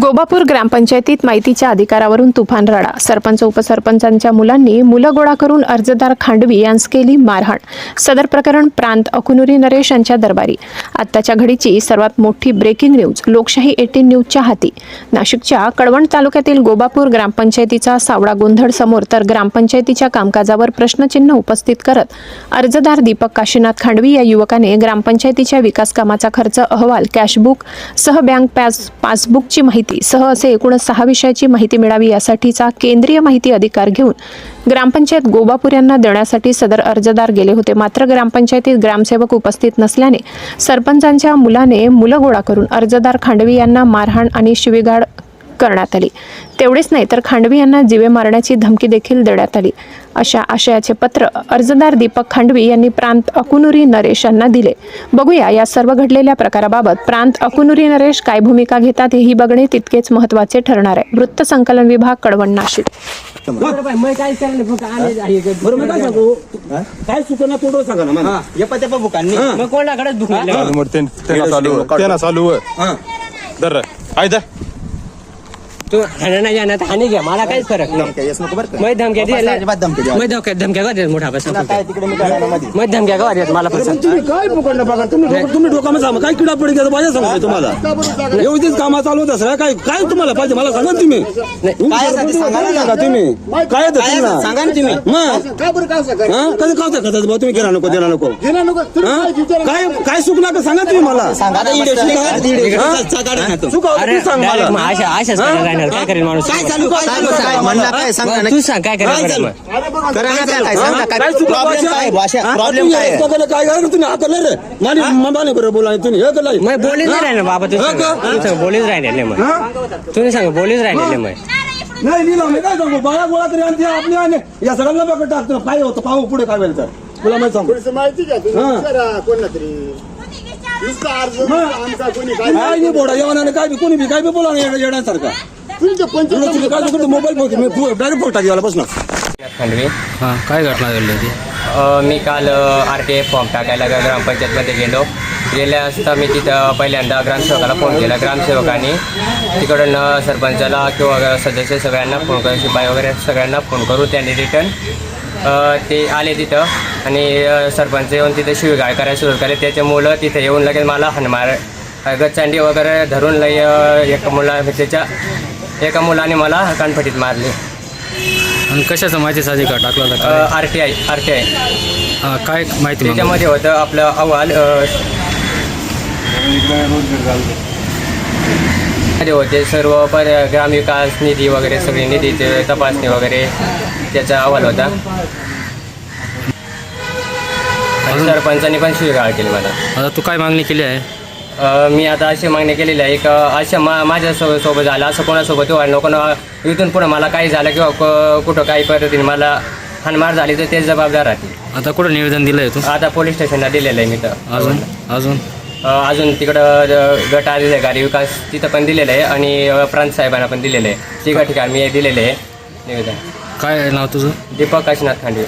गोबापूर ग्रामपंचायतीत माहितीच्या अधिकारावरून तुफान राडा. सरपंच उपसरपंचांच्या मुलांनी मुलं गोळा करून अर्जदार खांडवी यांस केली मारहाण. सदर प्रकरण प्रांत अकुनुरी नरेश यांच्या दरबारी. आत्ताच्या घडीची सर्वात मोठी ब्रेकिंग न्यूज लोकशाही एटीन न्यूजच्या हाती. नाशिकच्या कळवण तालुक्यातील गोबापूर ग्रामपंचायतीचा सावळा गोंधळ समोर तर ग्रामपंचायतीच्या कामकाजावर प्रश्नचिन्ह उपस्थित करत अर्जदार दीपक काशीनाथ खांडवी या युवकाने ग्रामपंचायतीच्या विकास कामाचा खर्च अहवाल कॅशबुक सह बँक पॅस पासबुकची माहिती सह असे एकूणच सहा विषयाची माहिती मिळावी यासाठीचा केंद्रीय माहिती अधिकार घेऊन ग्रामपंचायत गोबापूर यांना देण्यासाठी सदर अर्जदार गेले होते. मात्र ग्रामपंचायतीत ग्रामसेवक उपस्थित नसल्याने सरपंचांच्या मुलाने मुलं गोळा करून अर्जदार खांडवी यांना मारहाण आणि शिवीगाळ करण्यात आली. तेवढेच नाही तर खांडवी यांना जीवे मारण्याची धमकी देखील देण्यात आली. अशा आशयाचे पत्र अर्जदार दीपक खांडवी यांनी प्रांत अकुनुरी नरेश यांना दिले. बघूया या सर्व घडलेल्या प्रकाराबाबत प्रांत अकुनुरी नरेश काय भूमिका घेतात हेही बघणे तितकेच महत्त्वाचे ठरणार आहे. वृत्त संकलन विभाग कळवण नाशिक. काय सुचना तोडो सांगा ना बुकांनी मग कोणाकडे चालू. हा. दर आहे दर तू हाणे जाणार हानी घ्या मला काहीच फरक नाही काय येस नको बरं का? मै धमक्या पप्पा अजिबात धमकी द्या. मै धमक्या मोठा बस तुला काय तिकडे मी काय मध्ये मै धमक्या का देत मला पण तुम्ही काय पकडलं बघा तुम्ही डोकं- तुम्ही डोकामध्ये सांगा काय किडा पडी घ्या पाहिजे सांगा तुम्हाला एवढीच कामा चालू होत असं काय काय तुम्हाला पाहिजे मला सांगा ना तुम्ही तुम्ही काय सांगा ना. तुम्ही सांगा. ना. मग हा? कधी काय खातात भाऊ तुम्ही गेला नको देणार नको नको हा? काय काय काय चुकला का सांगा तुम्ही मला सांगा. हा? मग अशा अशाच राहणार काय करेल माणूस? काय चालू? काय चालू? काय म्हणणं काय सांगा ना तू सांग काय काय करायला चालू? मग अरे बघा करा ना त्या काय हा? सांगा काय काय प्रॉब्लेम भाषा? काय? भाषा हा? प्रॉब्लेम काय आहे? केलं, काय काय तुम्ही हाकलं रे. माझी ममाने बरोबर बोला तुम्ही हे केलं मग बोलीच राहिले बाबा तू सांग. का? तू सांग बोलीच राहिले मग. हा? तुम्ही सांग बोलीच राहिले मग. नाही मी काय सांगू? बाळा गोळा तरी आणते आपली आणि या सगळ्यांना बघत टाकतो. काय होतं पाहू पुढे काय वेळ तर. तुला माहीत सांगू? थोडीशी माहिती घ्या तुम्ही हा. विचारा कोणला तरी. नुसता अर्ज. आमचा कोणी काय काय नाही बोडा येवानाने काय बी कोणी बी काय बी बोला ना येण्या- येण्यासारखा काय मोबाईल डायरेक्ट फोटा खांडवे हां घटना घडली होती? मी काल आर टी आय फॉर्म टाकायला ग्रामपंचायतमध्ये गेलो. गेल्या असता मी तिथं पहिल्यांदा ग्रामसेवकाला फोन केला. ग्रामसेवकाने तिकडून सरपंचाला किंवा सदस्य सगळ्यांना फोन करून शिपाई वगैरे सगळ्यांना फोन करू त्यांनी रिटर्न ते आले तिथं. आणि सरपंच येऊन तिथे शिवीगाळ करायला सुरू केले. त्याचे मुलं तिथे येऊन लगेच मला हनमार गच्चांडी वगैरे धरून लई अ, एका मुला त्याच्या एका मुलाने मला कानफटीत मारली. आणि कशाचं माहितीसाठी का टाकला होता? काय R T I R T I हां, काय माहिती? त्याच्यामध्ये होतं आपलं अहवाल अ, मध्ये होते सर्व पर ग्रामविकास निधी वगैरे सगळे निधीचे तपासणी वगैरे त्याचा अहवाल होता. आणि सरपंचांनी पण शिवीगाळ केली मला. आता तू काय मागणी केली आहे? मी आता अशी मागणी केलेली आहे की अशा मा माझ्या सो सोबत झालं असं कोणासोबत व्हायला नको ना इथून पुढे मला काही झालं किंवा क- कुठं काही पद्धतीने मला हानमार झाली तर ते जबाबदार राहतील. आता कुठं निवेदन दिलं आहे तू? आता पोलीस स्टेशनला दिलेलं आहे मी तर. अजून? अजून? अ, अजून तिकडं अ, गट अधिकारी विकास तिथं पण दिलेलं आहे आणि अ, प्रांत साहेबांना पण दिलेलं आहे. तिघा ठिकाणी मी दिलेलं आहे निवेदन. काय नाव तुझं? दीपक काशीनाथ खांडे.